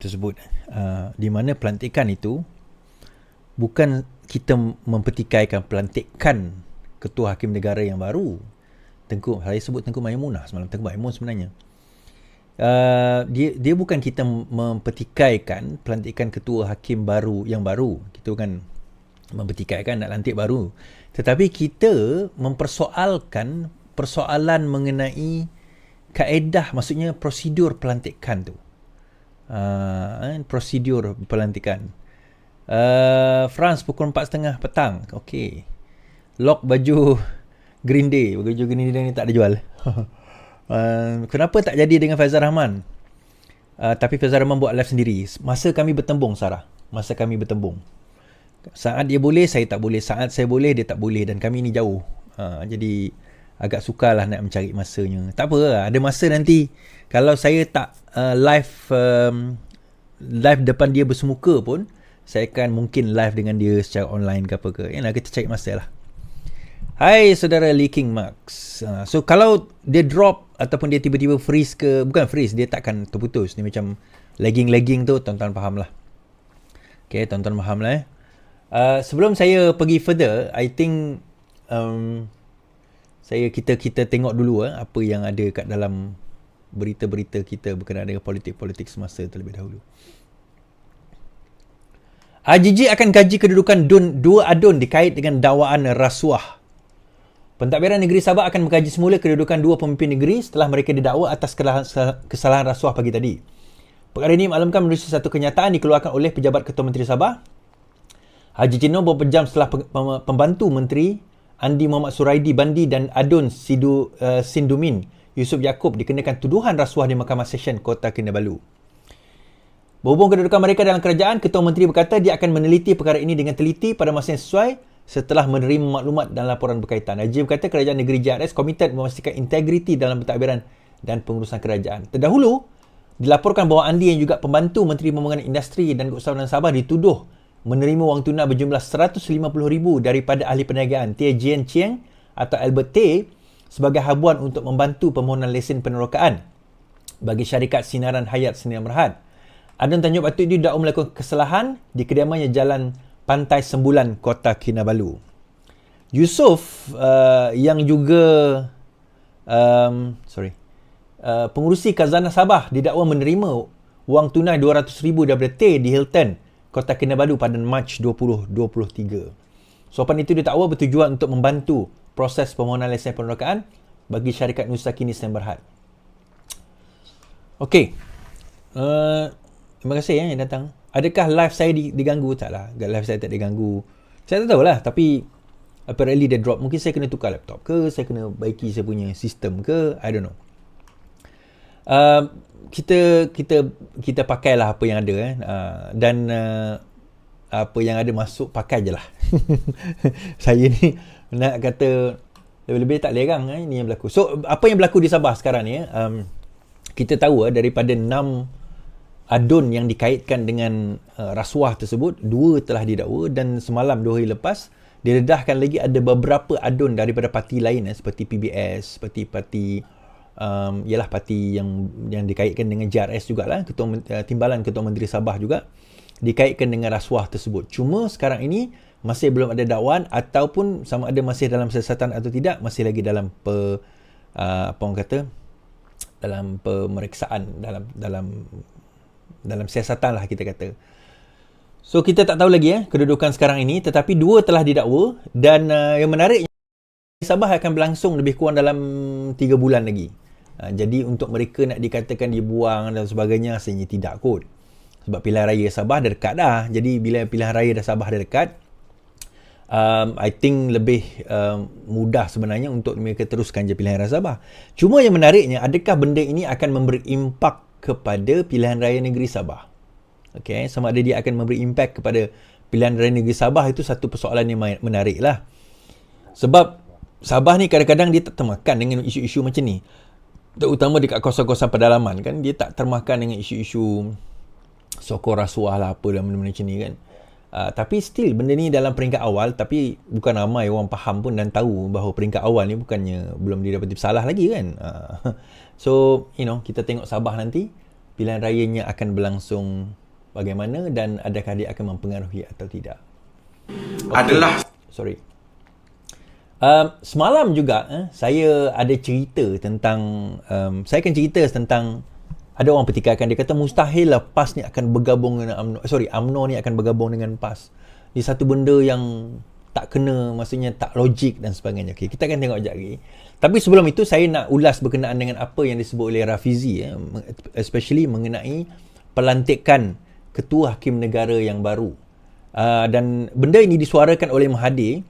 tersebut. Uh, di mana pelantikan itu bukan kita mempertikaikan pelantikan ketua hakim negara yang baru. Tengku saya sebut Tengku Maimunah semalam Tengku Maimun sebenarnya. Uh, dia dia bukan kita mempertikaikan pelantikan ketua hakim baru yang baru. Kita kan mempertikaikan nak lantik baru. Tetapi kita mempersoalkan persoalan mengenai kaedah maksudnya prosedur pelantikan tu uh, prosedur pelantikan. Uh, France pukul 4.30 petang. Okey. Lock baju Green Day. Baju Green Day ni tak ada jual. uh, kenapa tak jadi dengan Faizal Rahman? Uh, tapi Faizal Rahman buat live sendiri. Masa kami bertembung, Sarah. Masa kami bertembung. Saat dia boleh, saya tak boleh. Saat saya boleh, dia tak boleh. Dan kami ni jauh. Uh, jadi, agak sukarlah nak mencari masanya. Tak apa lah. Ada masa nanti. Kalau saya tak uh, live um, live depan dia bersemuka pun saya akan mungkin live dengan dia secara online ke apa ke. Yalah kita cari masa lah. Hai saudara Leaking Max. Uh, so kalau dia drop ataupun dia tiba-tiba freeze ke bukan freeze dia takkan terputus. Ni macam lagging-lagging tu tuan-tuan faham lah. Ok tuan-tuan faham lah eh. Uh, sebelum saya pergi further I think um, saya kita kita tengok dulu eh, apa yang ada kat dalam berita-berita kita berkenaan dengan politik-politik semasa terlebih dahulu. AJJ akan kaji kedudukan dun, dua adun dikait dengan dakwaan rasuah. Pentadbiran Negeri Sabah akan mengkaji semula kedudukan dua pemimpin negeri setelah mereka didakwa atas kesalahan rasuah pagi tadi. Perkara ini maklumkan menerusi satu kenyataan dikeluarkan oleh Pejabat Ketua Menteri Sabah. Haji Cino beberapa jam setelah pembantu Menteri Andi Muhammad Suraidi Bandi dan Adun Sidu, uh, Sindumin Yusuf Yaakob dikenakan tuduhan rasuah di Mahkamah Session Kota Kinabalu. Berhubung kedudukan mereka dalam kerajaan, Ketua Menteri berkata dia akan meneliti perkara ini dengan teliti pada masa yang sesuai setelah menerima maklumat dan laporan berkaitan. Najib berkata kerajaan negeri JRS komited memastikan integriti dalam pentadbiran dan pengurusan kerajaan. Terdahulu, dilaporkan bahawa Andi yang juga pembantu Menteri Pembangunan Industri dan Keusahawanan Sabah dituduh menerima wang tunai berjumlah RM150,000 daripada ahli perniagaan Tia Jian Chiang atau Albert Tay sebagai habuan untuk membantu permohonan lesen penerokaan bagi syarikat Sinaran Hayat Sdn Bhd. Adun Tanjung Batu itu didakwa melakukan kesalahan di kediamannya Jalan Pantai Sembulan, Kota Kinabalu. Yusuf uh, yang juga um, sorry uh, pengurusi Kazana Sabah didakwa menerima wang tunai RM200,000 daripada T di Hilton, Kota Kinabalu pada Mac 2023. Sopan itu didakwa bertujuan untuk membantu proses permohonan lesen penerokaan bagi syarikat Nusa Kini Sdn Bhd. Okey. Uh, terima kasih ya yang datang. Adakah live saya diganggu? Tak lah. Live saya tak diganggu. Saya tak tahu lah. Tapi apparently dia drop. Mungkin saya kena tukar laptop ke? Saya kena baiki saya punya sistem ke? I don't know. Uh, kita kita kita pakailah apa yang ada eh. Uh, dan uh, apa yang ada masuk pakai je lah. saya ni nak kata lebih-lebih tak lerang eh, ini yang berlaku. So apa yang berlaku di Sabah sekarang ni eh, um, kita tahu eh, daripada enam adun yang dikaitkan dengan uh, rasuah tersebut dua telah didakwa dan semalam dua hari lepas diredahkan lagi ada beberapa adun daripada parti lain eh, seperti PBS seperti parti um, ialah parti yang yang dikaitkan dengan JRS jugalah ketua uh, timbalan ketua menteri Sabah juga dikaitkan dengan rasuah tersebut cuma sekarang ini masih belum ada dakwaan ataupun sama ada masih dalam siasatan atau tidak masih lagi dalam pe, uh, apa orang kata dalam pemeriksaan dalam dalam dalam siasatan lah kita kata so kita tak tahu lagi eh kedudukan sekarang ini tetapi dua telah didakwa dan uh, yang menarik Sabah akan berlangsung lebih kurang dalam 3 bulan lagi. Uh, jadi untuk mereka nak dikatakan dibuang dan sebagainya rasanya tidak kot. Sebab pilihan raya Sabah dah dekat dah. Jadi bila pilihan raya dah Sabah dah dekat, um, I think lebih um, mudah sebenarnya untuk mereka teruskan je pilihan raya Sabah. Cuma yang menariknya, adakah benda ini akan memberi impak kepada pilihan raya negeri Sabah? Okay, sama ada dia akan memberi impak kepada pilihan raya negeri Sabah itu satu persoalan yang menarik lah. Sebab Sabah ni kadang-kadang dia tak termakan dengan isu-isu macam ni. Terutama dekat kawasan-kawasan pedalaman kan, dia tak termakan dengan isu-isu sokong rasuah lah apa dan benda-benda macam ni kan. Uh, tapi still benda ni dalam peringkat awal tapi bukan ramai orang faham pun dan tahu bahawa peringkat awal ni bukannya belum didapati bersalah lagi kan. Uh, so you know kita tengok Sabah nanti pilihan rayanya akan berlangsung bagaimana dan adakah dia akan mempengaruhi atau tidak. Okay. Adalah sorry. Um, semalam juga eh, saya ada cerita tentang um, saya akan cerita tentang ada orang pertikaikan dia kata mustahil lah PAS ni akan bergabung dengan UMNO sorry UMNO ni akan bergabung dengan PAS. Ini satu benda yang tak kena maksudnya tak logik dan sebagainya. Okay, kita akan tengok sekejap lagi. Tapi sebelum itu saya nak ulas berkenaan dengan apa yang disebut oleh Rafizi eh, especially mengenai pelantikan ketua hakim negara yang baru. Uh, dan benda ini disuarakan oleh Mahathir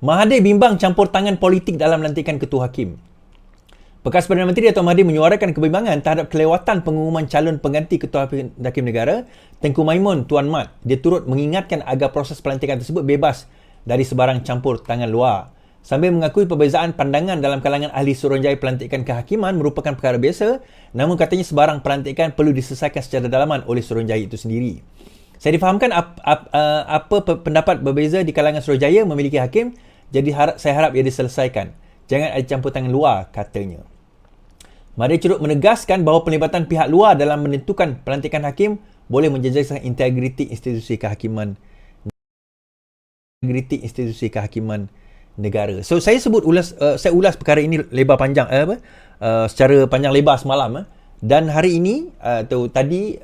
Mahathir bimbang campur tangan politik dalam lantikan ketua hakim. Bekas Perdana Menteri Dato' Mahathir menyuarakan kebimbangan terhadap kelewatan pengumuman calon pengganti ketua hakim negara Tengku Maimun Tuan Mat. Dia turut mengingatkan agar proses pelantikan tersebut bebas dari sebarang campur tangan luar. Sambil mengakui perbezaan pandangan dalam kalangan ahli suruhanjaya pelantikan kehakiman merupakan perkara biasa, namun katanya sebarang pelantikan perlu diselesaikan secara dalaman oleh suruhanjaya itu sendiri. Saya difahamkan ap, ap, uh, apa pendapat berbeza di kalangan suruhanjaya memiliki hakim jadi harap, saya harap ia diselesaikan. Jangan ada campur tangan luar, katanya. Mari Curut menegaskan bahawa pelibatan pihak luar dalam menentukan pelantikan hakim boleh menjejaskan integriti institusi kehakiman integriti institusi kehakiman negara. So saya sebut ulas uh, saya ulas perkara ini lebar panjang uh, apa uh, secara panjang lebar semalam uh, dan hari ini uh, tu tadi